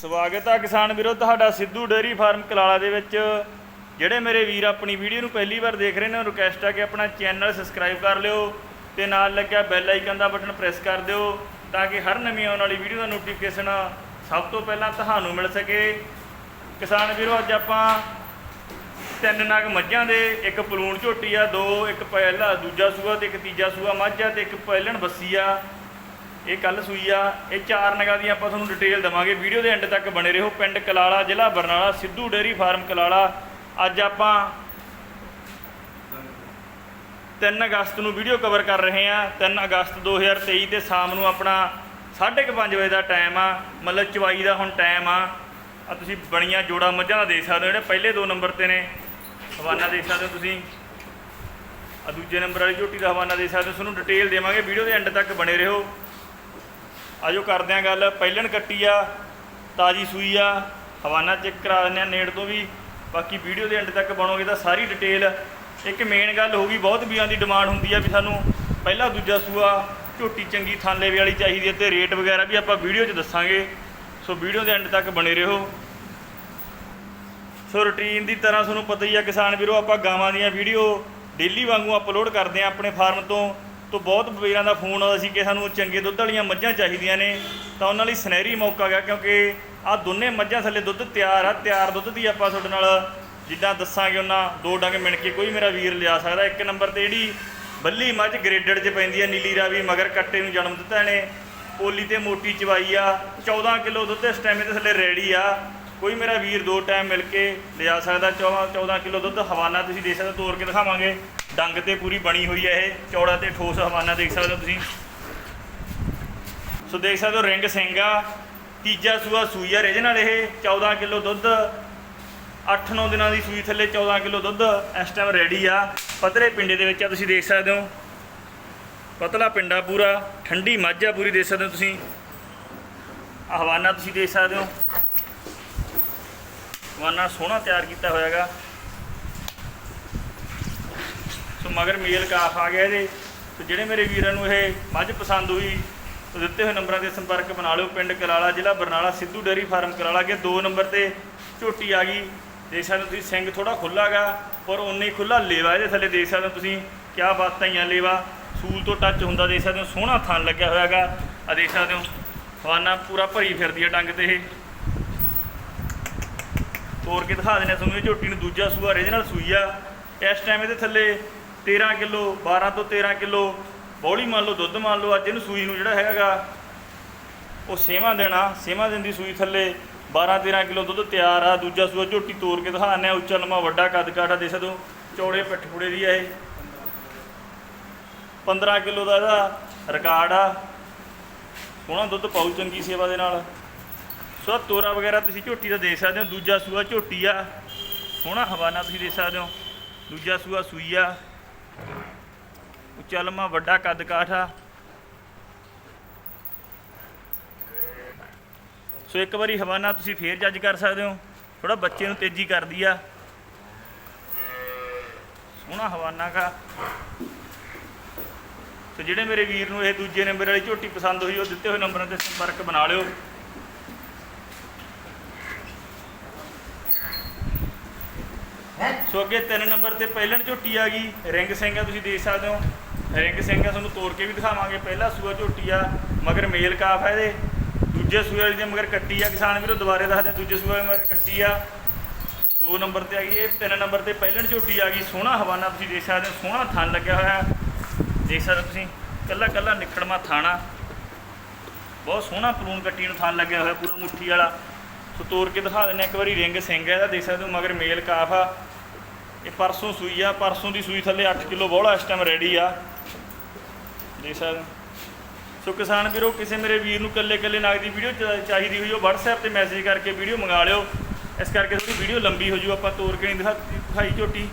ਸਵਾਗਤ ਆ ਕਿਸਾਨ ਵੀਰੋ, ਤੁਹਾਡਾ ਸਿੱਧੂ ਡੇਅਰੀ ਫਾਰਮ ਕਲਾਲਾ ਦੇ ਵਿੱਚ। ਜਿਹੜੇ ਮੇਰੇ ਵੀਰ ਆਪਣੀ ਵੀਡੀਓ ਨੂੰ ਪਹਿਲੀ ਵਾਰ ਦੇਖ ਰਹੇ ਨੇ ਰਿਕੁਐਸਟ ਆ ਕਿ ਆਪਣਾ ਚੈਨਲ ਸਬਸਕ੍ਰਾਈਬ ਕਰ ਲਿਓ ਤੇ ਨਾਲ ਲੱਗਿਆ ਬੈਲ ਆਈਕਨ ਦਾ ਬਟਨ ਪ੍ਰੈਸ ਕਰ ਦਿਓ ਤਾਂ ਕਿ ਹਰ ਨਵੀਂ ਆਉਣ ਵਾਲੀ ਵੀਡੀਓ ਦਾ ਨੋਟੀਫਿਕੇਸ਼ਨ ਸਭ ਤੋਂ ਪਹਿਲਾਂ ਤੁਹਾਨੂੰ ਮਿਲ ਸਕੇ। ਕਿਸਾਨ ਵੀਰੋ, ਅੱਜ ਆਪਾਂ ਤਿੰਨ ਨਗ ਮੱਝਾਂ ਦੇ, ਇੱਕ ਪਲੂਣ ਝੋਟੀ ਆ, ਦੋ, ਇੱਕ ਪਹਿਲਾ, ਦੂਜਾ ਸੂਆ ਤੇ ਇੱਕ ਤੀਜਾ ਸੂਆ ਮੱਝ ਆ ਤੇ ਇੱਕ ਪਹਿਲਣ ਬੱਸੀ ਆ। ਇਹ ਕੱਲ ਸੂਈ ਆ, ਇਹ ਚਾਰ ਨਗਾਂ ਦੀ ਆਪਾਂ ਤੁਹਾਨੂੰ ਡਿਟੇਲ ਦਵਾਂਗੇ। ਵੀਡੀਓ ਦੇ ਐਂਡ ਤੱਕ ਬਣੇ ਰਹੋ। ਪਿੰਡ ਕਲਾਲਾ, ਜ਼ਿਲ੍ਹਾ ਬਰਨਾਲਾ, ਸਿੱਧੂ ਡੇਅਰੀ ਫਾਰਮ ਕਲਾਲਾ। ਅੱਜ ਆਪਾਂ 3 ਅਗਸਤ ਨੂੰ ਵੀਡੀਓ ਕਵਰ ਕਰ ਰਹੇ ਆ 3 ਅਗਸਤ 2023 ਤੇ ਸ਼ਾਮ ਨੂੰ ਆਪਣਾ 5:30 ਵਜੇ ਦਾ ਟਾਈਮ ਆ। ਮਤਲਬ ਚਵਾਈ ਦਾ ਹੁਣ ਟਾਈਮ ਆ। ਆ ਤੁਸੀਂ ਬਣੀਆਂ ਜੋੜਾ ਮੱਝਾਂ ਦਾ ਦੇਖ ਸਕਦੇ ਹੋ। ਜਿਹੜੇ ਪਹਿਲੇ ਦੋ ਨੰਬਰ ਤੇ ਨੇ, ਹਵਾਨਾ ਦੇਖ ਸਕਦੇ ਹੋ ਤੁਸੀਂ। ਆ ਦੂਜੇ ਨੰਬਰ ਵਾਲੀ ਝੋਟੀ ਦਾ ਹਵਾਨਾ ਦੇ ਸਕਦੇ ਹੋ। ਤੁਹਾਨੂੰ ਡਿਟੇਲ ਦੇਵਾਂਗੇ। ਵੀਡੀਓ ਦੇ ਐਂਡ ਤੱਕ ਬਣੇ ਰਹੋ। ਆਜੋ ਕਰਦੇ ਆਂ ਗੱਲ। ਪਹਿਲਣ ਕੱਟੀ ਆ, ਤਾਜੀ ਸੂਈ ਆ। ਹਵਾਨਾ ਚੈੱਕ ਕਰਾ ਦਿੰਦੇ ਆ ਨੇੜ ਤੋਂ ਵੀ। ਬਾਕੀ ਵੀਡੀਓ ਦੇ ਐਂਡ ਤੱਕ ਬਣੋਗੇ ਤਾਂ ਸਾਰੀ ਡਿਟੇਲ ਇੱਕ ਮੇਨ ਗੱਲ ਹੋ ਗਈ, ਬਹੁਤ ਵੀਆਂ ਦੀ ਡਿਮਾਂਡ ਹੁੰਦੀ ਆ ਵੀ ਸਾਨੂੰ ਪਹਿਲਾ ਦੂਜਾ ਸੂਆ, ਝੋਟੀ ਚੰਗੀ ਥਾਲੇ ਵਾਲੀ ਚਾਹੀਦੀ ਹੈ ਤੇ ਰੇਟ ਵਗੈਰਾ ਵੀ ਆਪਾਂ ਵੀਡੀਓ 'ਚ ਦੱਸਾਂਗੇ। ਸੋ ਵੀਡੀਓ ਦੇ ਐਂਡ ਤੱਕ ਬਣੇ ਰਹੋ। ਸੋ ਰੁਟੀਨ ਦੀ ਤਰ੍ਹਾਂ ਤੁਹਾਨੂੰ ਪਤਾ ਹੀ ਆ ਕਿਸਾਨ ਵੀਰੋ, ਆਪਾਂ ਗਾਵਾਂ ਦੀਆਂ ਵੀਡੀਓ ਡੇਲੀ ਵਾਂਗੂ ਅਪਲੋਡ ਕਰਦੇ ਆ ਆਪਣੇ ਫਾਰਮ ਤੋਂ। ਤੋਂ ਬਹੁਤ ਵੀਰਾਂ ਦਾ ਫੋਨ ਆਉਂਦਾ ਸੀ ਕਿ ਸਾਨੂੰ ਚੰਗੇ ਦੁੱਧ ਵਾਲੀਆਂ ਮੱਝਾਂ ਚਾਹੀਦੀਆਂ ਨੇ ਤਾਂ ਉਹਨਾਂ ਲਈ ਸੁਨਹਿਰੀ ਮੌਕਾ ਗਿਆ ਕਿਉਂਕਿ ਆ ਦੋਨੇ ਮੱਝਾਂ ਥੱਲੇ ਦੁੱਧ ਤਿਆਰ ਆ ਤਿਆਰ ਦੁੱਧ ਦੀ ਆਪਾਂ ਤੁਹਾਡੇ ਨਾਲ ਜਿੱਦਾਂ ਦੱਸਾਂਗੇ ਉਹਨਾਂ ਦੋ ਡੰਗ ਮਿਣ ਕੇ ਕੋਈ ਮੇਰਾ ਵੀਰ ਲਿਆ ਸਕਦਾ। ਇੱਕ ਨੰਬਰ ਤੇ ਜਿਹੜੀ ਬੱਲੀ ਮੱਝ ਗ੍ਰੇਡਡ 'ਚ ਪੈਂਦੀ ਆ ਨੀਲੀ ਰਾਵੀ ਮਗਰ ਕੱਟੇ ਨੂੰ ਜਨਮ ਦਿੱਤਾ ਨੇ ਪੋਲੀ ਤੇ ਮੋਟੀ ਚਵਾਈ ਆ 14 ਕਿਲੋ ਦੁੱਧ ਇਸ ਟਾਈਮ ਦੇ ਥੱਲੇ ਰੈਡੀ ਆ। ਕੋਈ ਮੇਰਾ ਵੀਰ ਦੋ ਟਾਈਮ ਮਿਲ ਕੇ ਲਿਆ ਸਕਦਾ 14 14 ਕਿਲੋ ਦੁੱਧ ਹਵਾਨਾ ਤੁਸੀਂ ਦੇ ਸਕਦੇ ਹੋ, ਤੋੜ ਕੇ ਦਿਖਾਵਾਂਗੇ। ਡੰਗ ਤੇ ਪੂਰੀ ਬਣੀ ਹੋਈ ਹੈ ਇਹ, ਚੌੜਾ ਤੇ ਠੋਸ ਹਵਾਨਾ ਦੇਖ ਸਕਦੇ ਹੋ ਤੁਸੀਂ। ਸੋ ਦੇਖ ਸਕਦੇ ਹੋ ਰਿੰਗ ਸਿੰਘ ਆ ਤੀਜਾ ਸੂਆ ਸੂਈ ਆ ਰੀਜਨਲ ਇਹ 14 ਕਿਲੋ ਦੁੱਧ। 8-9 ਦਿਨਾਂ ਦੀ ਸੂਈ ਥੱਲੇ 14 ਕਿਲੋ ਦੁੱਧ, ਇਸ ਟਾਈਮ ਰੈਡੀ ਆ। ਪਤਲੇ ਪਿੰਡੇ ਦੇ ਵਿੱਚ ਆ, ਤੁਸੀਂ ਦੇਖ ਸਕਦੇ ਹੋ। ਪਤਲਾ ਪਿੰਡਾ ਪੂਰਾ, ਠੰਡੀ ਮਾਝਾ ਪੂਰੀ ਦੇਖ ਸਕਦੇ ਹੋ ਤੁਸੀਂ। ਆਹ ਹਵਾਨਾ ਤੁਸੀਂ ਦੇਖ ਸਕਦੇ ਹੋ। ਹਵਾਨਾ ਸੋਹਣਾ ਤਿਆਰ ਕੀਤਾ ਹੋਇਆਗਾ। ਸੋ ਮਗਰ ਮੇਲ ਕਾਫ ਆ ਗਿਆ ਇਹਦੇ। ਤੇ ਜਿਹੜੇ ਮੇਰੇ ਵੀਰਾਂ ਨੂੰ ਇਹ ਮੱਝ ਪਸੰਦ ਹੋਈ ਦਿੱਤੇ ਹੋਏ ਨੰਬਰਾਂ ਤੇ ਸੰਪਰਕ ਬਣਾ ਲਿਓ। ਪਿੰਡ ਕਲਾਲਾ ਜ਼ਿਲ੍ਹਾ ਬਰਨਾਲਾ, ਸਿੱਧੂ ਡੇਅਰੀ ਫਾਰਮ ਕਲਾਲਾ ਕੇ ਦੋ ਨੰਬਰ ਤੇ ਝੋਟੀ ਆ ਗਈ। ਦੇਖ ਸਕਦੇ ਹੋ ਤੁਸੀਂ, ਸਿੰਘ ਥੋੜਾ ਖੁੱਲਾਗਾ ਪਰ ਉਨੇ ਹੀ ਖੁੱਲਾ ਲੇਵਾ ਇਹਦੇ ਥੱਲੇ। ਦੇਖ ਸਕਦੇ ਹੋ ਤੁਸੀਂ, ਕਿਆ ਬਾਤਾਂ ਹੀ ਆ ਲੇਵਾ। ਸੂਲ ਤੋਂ ਟੱਚ ਹੁੰਦਾ, ਦੇਖ ਸਕਦੇ ਹੋ, ਸੋਹਣਾ ਥਣ ਲੱਗਿਆ ਹੋਇਆਗਾ ਆ ਦੇਖ ਸਕਦੇ ਹੋ ਹਵਾਨਾ ਪੂਰਾ ਭਰੀ ਫਿਰਦੀ ਹੈ ਡੰਗ ਤੇ ਇਹ। ਤੋੜ ਕੇ ਦਿਖਾ ਦਿੰਦੇ ਆ ਤੁਹਾਨੂੰ, ਇਹ ਝੋਟੀ ਨੂੰ ਦੂਜਾ ਸੂਆ ਰੀਜਨਲ ਸੂਈ ਆ। ਇਸ ਟਾਈਮ ਇਹਦੇ ਥੱਲੇ 13 ਕਿਲੋ 12 ਤੋਂ 13 ਕਿਲੋ ਬੌਲੀ ਮੰਨ ਲਓ, ਦੁੱਧ ਮੰਨ ਲਓ, ਅੱਜ ਇਹਨੂੰ ਸੂਈ ਨੂੰ ਜਿਹੜਾ ਹੈਗਾ, ਉਹ ਸੇਵਾ ਦੇਣਾ, ਸੇਵਾ ਦਿੰਦੀ ਸੂਈ ਥੱਲੇ 12 13 ਕਿਲੋ ਦੁੱਧ ਤਿਆਰ ਆ, ਦੂਜਾ ਸੂਆ ਝੋਟੀ ਤੋੜ ਕੇ ਦਿਖਾ ਦਿੰਦੇ ਆ, ਉੱਚਾ ਲੰਮਾ ਵੱਡਾ ਕੱਦ ਕਾਟਾ ਦੇ ਸਕਦੇ ਹੋ, ਚੌੜੇ ਪਿੱਠ ਫੁੜੇ ਦੀ ਆ ਇਹ। 15 ਕਿਲੋ ਦਾ ਇਹਦਾ ਰਿਕਾਰਡ ਆ। ਸੋਹਣਾ ਦੁੱਧ ਪਾਉ ਚੰਗੀ ਸੇਵਾ ਦੇ ਨਾਲ। ਸੋ ਤੋਰਾ ਵਗੈਰਾ ਤੁਸੀਂ ਝੋਟੀ ਦਾ ਦੇ ਸਕਦੇ ਹੋ, ਦੂਜਾ ਸੂਆ ਝੋਟੀ ਆ। ਸੋਹਣਾ ਹਵਾਨਾ ਤੁਸੀਂ ਦੇ ਸਕਦੇ ਹੋ, ਦੂਜਾ ਸੂਆ ਸੂਈ ਆ। ਉੱਚਾ ਲੰਮਾ ਵੱਡਾ ਕੱਦ ਕਾਠ। ਆ ਸੋ ਇੱਕ ਵਾਰੀ ਹਵਾਨਾ ਤੁਸੀਂ ਫੇਰ ਜੱਜ ਕਰ ਸਕਦੇ ਹੋ। ਥੋੜਾ ਬੱਚੇ ਨੂੰ ਤੇਜ਼ੀ ਕਰਦੀ ਆ। ਸੋਹਣਾ ਹਵਾਨਾ ਕਾ। ਸੋ ਜਿਹੜੇ ਮੇਰੇ ਵੀਰ ਨੂੰ ਇਹ ਦੂਜੇ ਨੰਬਰ ਵਾਲੀ ਝੋਟੀ ਪਸੰਦ ਹੋਈ, ਉਹ ਦਿੱਤੇ ਹੋਏ ਨੰਬਰਾਂ ਤੇ ਸੰਪਰਕ ਬਣਾ ਲਿਓ। ਸੋ ਅੱਗੇ ਤਿੰਨ ਨੰਬਰ ਤੇ ਪਹਿਲਣ ਝੋਟੀ ਆ ਗਈ। ਰਿੰਗ ਸਿੰਘ ਆ, ਤੁਸੀਂ ਦੇਖ ਸਕਦੇ ਹੋ। ਰਿੰਗ ਸਿੰਘ ਆ, ਤੁਹਾਨੂੰ ਤੋੜ ਕੇ ਵੀ ਦਿਖਾਵਾਂਗੇ। ਪਹਿਲਾ ਸੂਆ ਝੋਟੀ ਆ, ਮਗਰ ਮੇਲ ਕਾਫ ਹੈ ਇਹਦੇ। ਦੂਜੇ ਸੂਏ ਵਾਲੀ ਦੇ ਮਗਰ ਕੱਟੀ ਆ, ਕਿਸਾਨ ਵੀਰੋ, ਦੁਬਾਰੇ ਦੱਸਦੇ ਦੂਜੇ ਸੂਏ ਮਗਰ ਕੱਟੀ ਆ। ਦੋ ਨੰਬਰ ਤੇ ਆ ਗਈ, ਇਹ ਤਿੰਨ ਨੰਬਰ ਤੇ ਪਹਿਲਣ ਝੋਟੀ ਆ ਗਈ। ਸੋਹਣਾ ਹਵਾਨਾ ਤੁਸੀਂ ਦੇਖ ਸਕਦੇ ਹੋ, ਸੋਹਣਾ ਥਣ ਲੱਗਿਆ ਹੋਇਆ। ਦੇਖ ਸਕਦੇ ਹੋ ਤੁਸੀਂ, ਕੱਲਾ ਕੱਲਾ ਨਿਕੜਮਾ ਥਾਣਾ ਬਹੁਤ ਸੋਹਣਾ ਪਲੂਨ ਕੱਟੀ ਨੂੰ ਥਣ ਲੱਗਿਆ ਹੋਇਆ, ਪੂਰਾ ਮੁੱਠੀ ਵਾਲਾ। ਸੋ ਤੋੜ ਕੇ ਦਿਖਾ ਦਿੰਦੇ ਹਾਂ, ਇੱਕ ਵਾਰੀ ਰਿੰਗ ਸਿੰਘ ਹੈ ਇਹਦਾ, ਦੇਖ ਸਕਦੇ ਹੋ, ਮਗਰ ਮੇਲ ਕਾਫ ਆ। ਇਹ ਪਰਸੋਂ ਸੂਈ ਆ, ਪਰਸੋਂ ਦੀ ਸੂਈ ਥੱਲੇ 8 ਕਿਲੋ ਬੋਲਾ ਇਸ ਟਾਈਮ ਰੈਡੀ ਆ। ਦੇਖ ਸਕਦੇ ਸੋ ਕਿਸਾਨ ਵੀਰੋ, ਕਿਸੇ ਮੇਰੇ ਵੀਰ ਨੂੰ ਕੱਲੇ ਕੱਲੇ ਨਾਗ ਦੀ ਵੀਡੀਓ ਚਾਹੀਦੀ ਹੋਈ ਉਹ WhatsApp ਤੇ ਮੈਸੇਜ ਕਰਕੇ ਵੀਡੀਓ ਮੰਗਾ ਲਿਓ। ਇਸ ਕਰਕੇ ਥੋੜੀ ਵੀਡੀਓ ਲੰਬੀ ਹੋ ਜੂ, ਆਪਾਂ ਤੋਰ ਕੇ ਨਹੀਂ ਦਿਖਾ ਦਿਖਾਈ ਝੋਟੀ।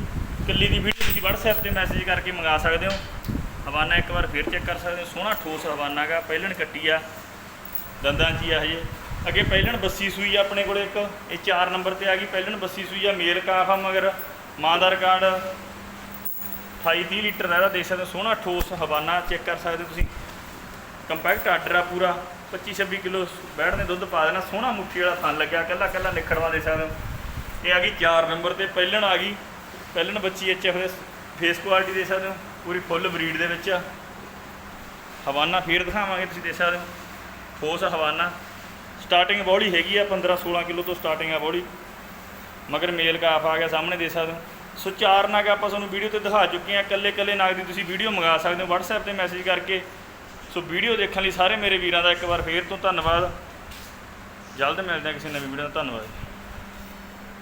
ਕੱਲੀ ਦੀ ਵੀਡੀਓ ਤੁਸੀਂ WhatsApp ਤੇ ਮੈਸੇਜ ਕਰਕੇ ਮੰਗਾ ਸਕਦੇ ਹੋ। ਹਵਾਨਾ ਇੱਕ ਵਾਰ ਫੇਰ ਚੈੱਕ ਕਰ ਸਕਦੇ ਹੋ। ਸੋਹਣਾ ਠੋਸ ਹਵਾਨਾ ਗਾ, ਪਹਿਲਣ ਕੱਟੀ ਆ। ਦੰਦਾਂ 'ਚ ਹੀ ਆ ਹਜੇ। ਅੱਗੇ ਪਹਿਲਣ ਬੱਸੀ ਸੂਈ ਆ ਆਪਣੇ ਕੋਲੇ ਇੱਕ। ਇਹ 4 ਨੰਬਰ ਤੇ ਆ ਗਈ। ਪਹਿਲਣ ਬੱਸੀ ਸੂਈ ਆ, ਮੇਲ ਕਾਫ ਆ ਮਗਰ। ਮਾਂ ਦਾ ਰਿਕਾਰਡ 28 ਲੀਟਰ ਦਾ ਇਹਦਾ ਦੇਖ ਸਕਦੇ ਹੋ ਸੋਹਣਾ ਠੋਸ ਹਵਾਨਾ ਚੈੱਕ ਕਰ ਸਕਦੇ ਹੋ ਤੁਸੀਂ। ਕੰਪੈਕਟ ਆਰਡਰ ਆ ਪੂਰਾ 25 26 ਕਿਲੋ ਬੈੜ ਨੇ ਦੁੱਧ ਪਾ ਦੇਣਾ, ਸੋਹਣਾ ਮੁੱਠੀ ਵਾਲਾ ਥਣ ਲੱਗਿਆ, ਕੱਲਾ ਕੱਲਾ ਨਿਖੜਵਾ ਦੇ ਸਕਦੇ ਹੋ। ਇਹ ਆ ਗਈ 4 ਨੰਬਰ ਤੇ, ਪਹਿਲਣ ਆ ਗਈ। ਪਹਿਲਣ ਬੱਚੀ ਐਚ ਐਫ ਦੇ ਫੇਸ ਕੁਆਲਿਟੀ ਦੇ ਸਕਦੇ ਹੋ, ਪੂਰੀ ਫੁੱਲ ਬਰੀਡ ਦੇ ਵਿੱਚ ਆ। ਹਵਾਨਾ ਫੇਰ ਦਿਖਾਵਾਂਗੇ, ਤੁਸੀਂ ਦੇ ਸਕਦੇ ਹੋ। ਠੋਸ ਹਵਾਨਾ। ਸਟਾਰਟਿੰਗ ਬੋਡੀ ਹੈਗੀ ਆ 15 16 ਕਿਲੋ ਤੋਂ ਸਟਾਰਟਿੰਗ ਆ ਬੋਡੀ ਮਗਰ ਮੇਲ ਕਾਫ ਆ ਗਿਆ ਸਾਹਮਣੇ ਦੇ ਸਕਦੇ ਹੋ। ਸੋ ਚਾਰ ਨਾਗ ਆਪਾਂ ਤੁਹਾਨੂੰ ਵੀਡੀਓ ਤੇ ਦਿਖਾ ਚੁੱਕੇ ਹਾਂ। ਇਕੱਲੇ ਇਕੱਲੇ ਨਾਗ ਦੀ ਤੁਸੀਂ ਵੀਡੀਓ ਮੰਗਾ ਸਕਦੇ ਹੋ WhatsApp ਤੇ ਮੈਸੇਜ ਕਰਕੇ। ਸੋ ਵੀਡੀਓ ਦੇਖਣ ਲਈ ਸਾਰੇ ਮੇਰੇ ਵੀਰਾਂ ਦਾ ਇੱਕ ਵਾਰ ਫੇਰ ਤੋਂ ਧੰਨਵਾਦ। ਜਲਦ ਮਿਲਦੇ ਹਾਂ ਕਿਸੇ ਨਵੀਂ ਵੀਡੀਓ ਨਾਲ। ਧੰਨਵਾਦ।